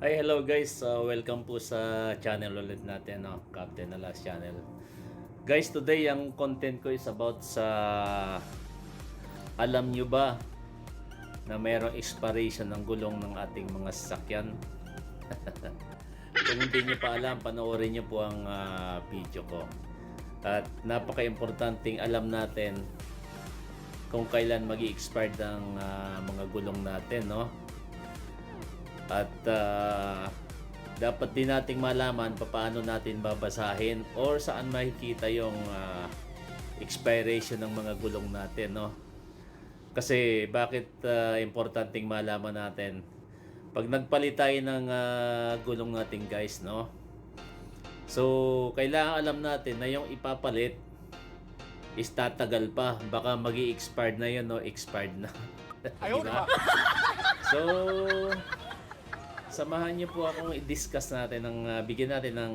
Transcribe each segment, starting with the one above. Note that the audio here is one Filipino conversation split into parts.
Hi, hello guys. Uh, welcome po sa channel ulit natin, no? Captain Alas channel. Guys, today ang content ko is about sa alam nyo ba na mayroong expiration ng gulong ng ating mga sasakyan? Kung hindi nyo pa alam, panoorin nyo po ang ah, video ko. At napaka-importanting alam natin kung kailan mag expired ang ah, mga gulong natin, no? At ah, dapat din nating malaman paano natin babasahin or saan makikita yung ah, expiration ng mga gulong natin, no? Kasi bakit ah, importanteng malaman natin? Pag nagpalit tayo ng ah, gulong natin, guys, no? So, kailangan alam natin na yung ipapalit is tatagal pa. Baka mag expired na yun, no? Expired na. Ayaw Diba? So, samahan niyo po akong i-discuss natin ng ah, bigyan natin ng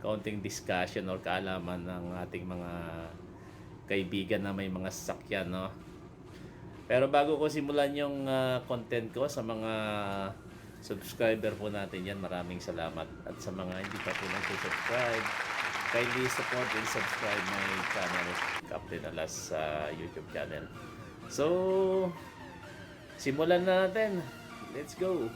kaunting discussion or kaalaman ng ating mga kaibigan na may mga sasakyan, no? Pero bago ko simulan yung ah, content ko sa mga subscriber po natin yan, maraming salamat. At sa mga hindi pa po nag-subscribe, kindly support and subscribe my channel, Captain Alas sa YouTube channel. So, simulan na natin. Let's go.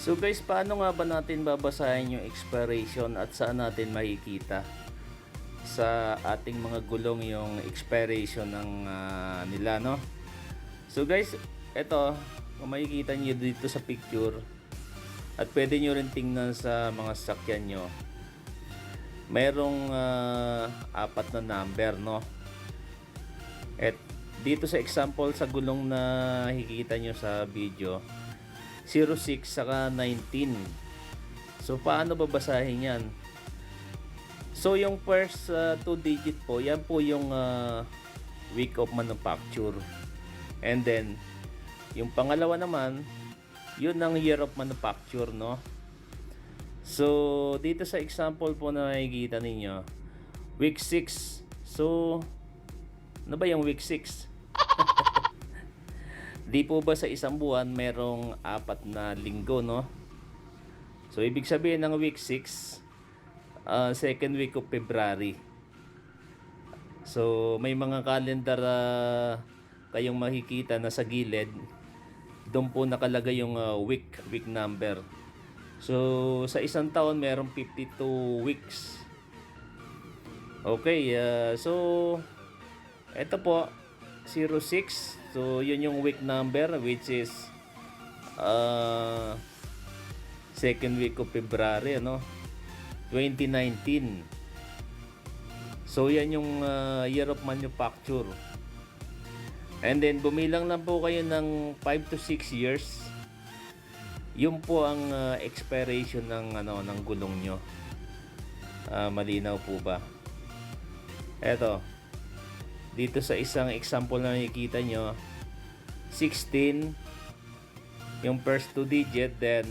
So guys, paano nga ba natin babasahin yung expiration at saan natin makikita sa ating mga gulong yung expiration ng ah, nila, no? So guys, eto, kung makikita nyo dito sa picture at pwede nyo rin tingnan sa mga sasakyan nyo merong ah, apat na number, no? At dito sa example sa gulong na nakikita nyo sa video, 06 saka 19. So, paano babasahin yan? So, yung first uh, two digit po, yan po yung uh, week of manufacture. And then, yung pangalawa naman, yun ang year of manufacture, no? So, dito sa example po na nakikita ninyo, week 6. So, ano ba yung week 6? Di po ba sa isang buwan merong apat na linggo, no? So, ibig sabihin ng week 6, uh, second week of February. So, may mga calendar uh, kayong makikita na sa gilid. Doon po nakalagay yung uh, week, week number. So, sa isang taon, merong 52 weeks. Okay, uh, so, ito po, 06. So, yun yung week number which is uh, second week of February, ano? 2019. So, yan yung uh, year of manufacture. And then, bumilang lang po kayo ng 5 to 6 years. Yun po ang uh, expiration ng, ano, ng gulong nyo. Ah, malinaw po ba? Eto, dito sa isang example na nakikita nyo 16 yung first two digit then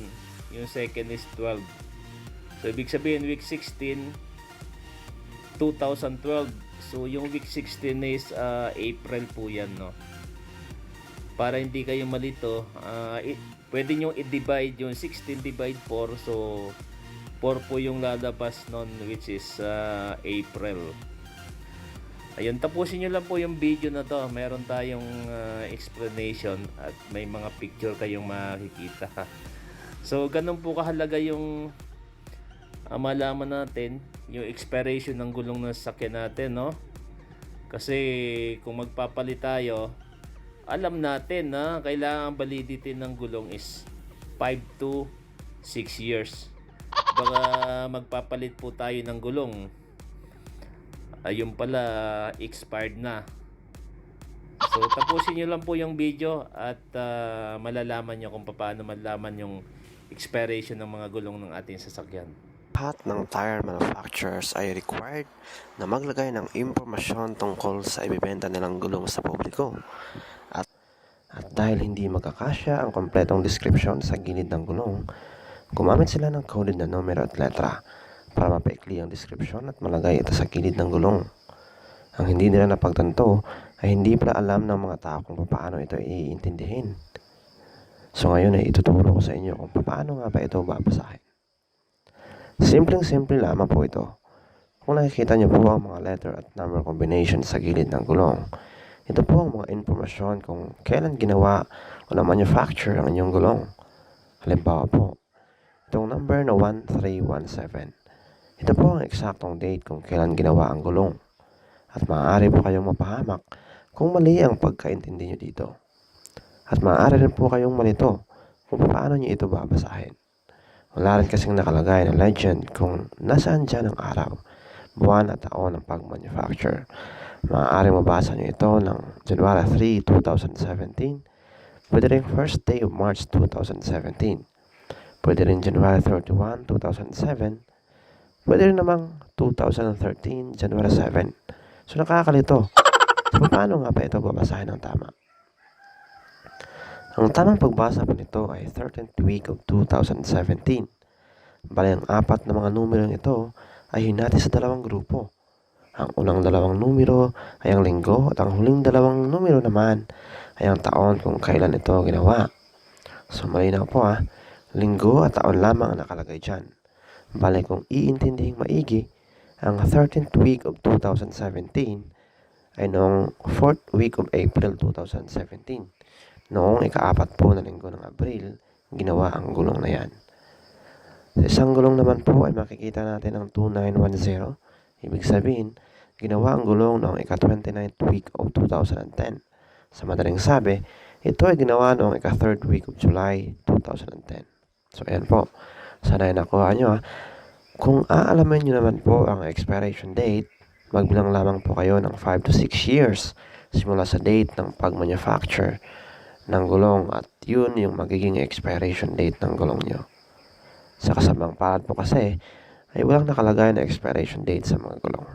yung second is 12 so ibig sabihin week 16 2012 so yung week 16 is uh, April po yan no? Para hindi kayo malito uh, i- pwede nyo i-divide yung 16 divide 4 so 4 po yung lalabas nun which is uh, April Ayun, tapusin nyo lang po yung video na to. Meron tayong uh, explanation at may mga picture kayong makikita. So, ganun po kahalaga yung uh, malaman natin yung expiration ng gulong ng sasakyan natin, no? Kasi kung magpapalit tayo, alam natin na kailangan validity ng gulong is 5 to 6 years. Baka magpapalit po tayo ng gulong ayun pala expired na. So tapusin nyo lang po yung video at ah, malalaman nyo kung paano malaman yung expiration ng mga gulong ng ating sasakyan. Lahat ng tire manufacturers ay required na maglagay ng impormasyon tungkol sa ibibenta nilang gulong sa publiko. At, at dahil hindi magkakasya ang kompletong description sa gilid ng gulong, gumamit sila ng coded na numero at letra para mapaikli ang description at malagay ito sa gilid ng gulong. Ang hindi nila napagtanto ay hindi pala alam ng mga tao kung paano ito iintindihin. So ngayon ay ituturo ko sa inyo kung paano nga ba ito babasahin. Simpleng-simple lamang po ito. Kung nakikita niyo po ang mga letter at number combination sa gilid ng gulong, ito po ang mga impormasyon kung kailan ginawa o na-manufacture ang inyong gulong. Halimbawa po, itong number na 1317. Ito po ang eksaktong date kung kailan ginawa ang gulong. At maaari po kayong mapahamak kung mali ang pagkaintindi nyo dito. At maaari rin po kayong malito kung paano nyo ito babasahin. Wala rin kasing nakalagay na legend kung nasaan dyan ang araw, buwan at taon ng pag-manufacture. Maaari mabasa nyo ito ng January 3, 2017, pwede rin first day of March 2017, pwede rin January 31, 2007, pwede rin namang 2013, January 7. So nakakalito. So, paano nga ba ito babasahin ng tama? Ang tamang pagbasa po nito ay 13th week of 2017. Bali ang apat na mga numerong ito ay hinati sa dalawang grupo. Ang unang dalawang numero ay ang linggo at ang huling dalawang numero naman ay ang taon kung kailan ito ginawa. So malinaw po ah, linggo at taon lamang ang nakalagay dyan. Bali kung iintindihing maigi, ang 13th week of 2017 ay noong 4th week of April 2017. Noong ikaapat po na linggo ng Abril, ginawa ang gulong na yan. Sa isang gulong naman po ay makikita natin ang 2910. Ibig sabihin, ginawa ang gulong noong ika-29th week of 2010. Sa madaling sabi, ito ay ginawa noong ika-3rd week of July 2010. So, ayan po. Sana ay nakuha nyo ha. Kung aalamin nyo naman po ang expiration date, magbilang lamang po kayo ng 5 to 6 years simula sa date ng pag-manufacture ng gulong at yun yung magiging expiration date ng gulong nyo. Sa kasamang palad po kasi ay walang nakalagay na expiration date sa mga gulong.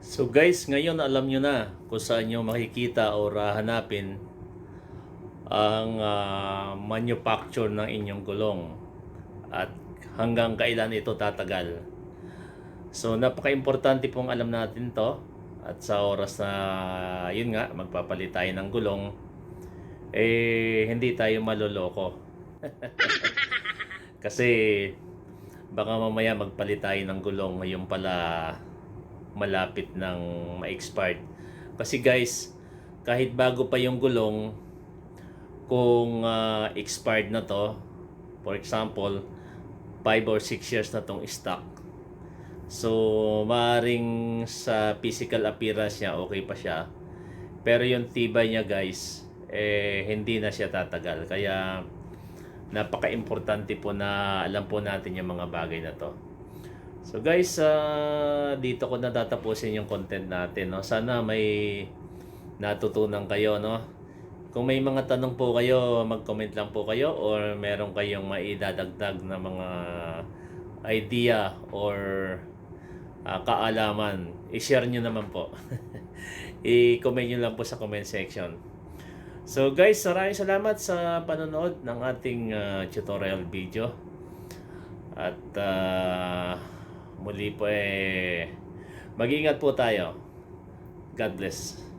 So guys, ngayon alam nyo na kung saan nyo makikita o hanapin ang ah, manufacture ng inyong gulong at hanggang kailan ito tatagal. So napaka-importante pong alam natin to at sa oras na yun nga magpapalit tayo ng gulong eh hindi tayo maloloko. Kasi baka mamaya magpalit tayo ng gulong ngayon pala malapit ng ma-expired. Kasi guys, kahit bago pa yung gulong, kung ah, expired na to, for example, 5 or 6 years na tong stock. So, maaaring sa physical appearance niya, okay pa siya. Pero yung tibay niya guys, eh, hindi na siya tatagal. Kaya, napaka-importante po na alam po natin yung mga bagay na to. So guys, ah, dito ko natatapusin yung content natin. No? Sana may natutunan kayo. No? Kung may mga tanong po kayo, mag-comment lang po kayo or meron kayong maidadagdag na mga idea or ah, kaalaman, i-share nyo naman po. I-comment nyo lang po sa comment section. So guys, maraming salamat sa panonood ng ating ah, tutorial video. At ah, muli po eh, mag-ingat po tayo. God bless.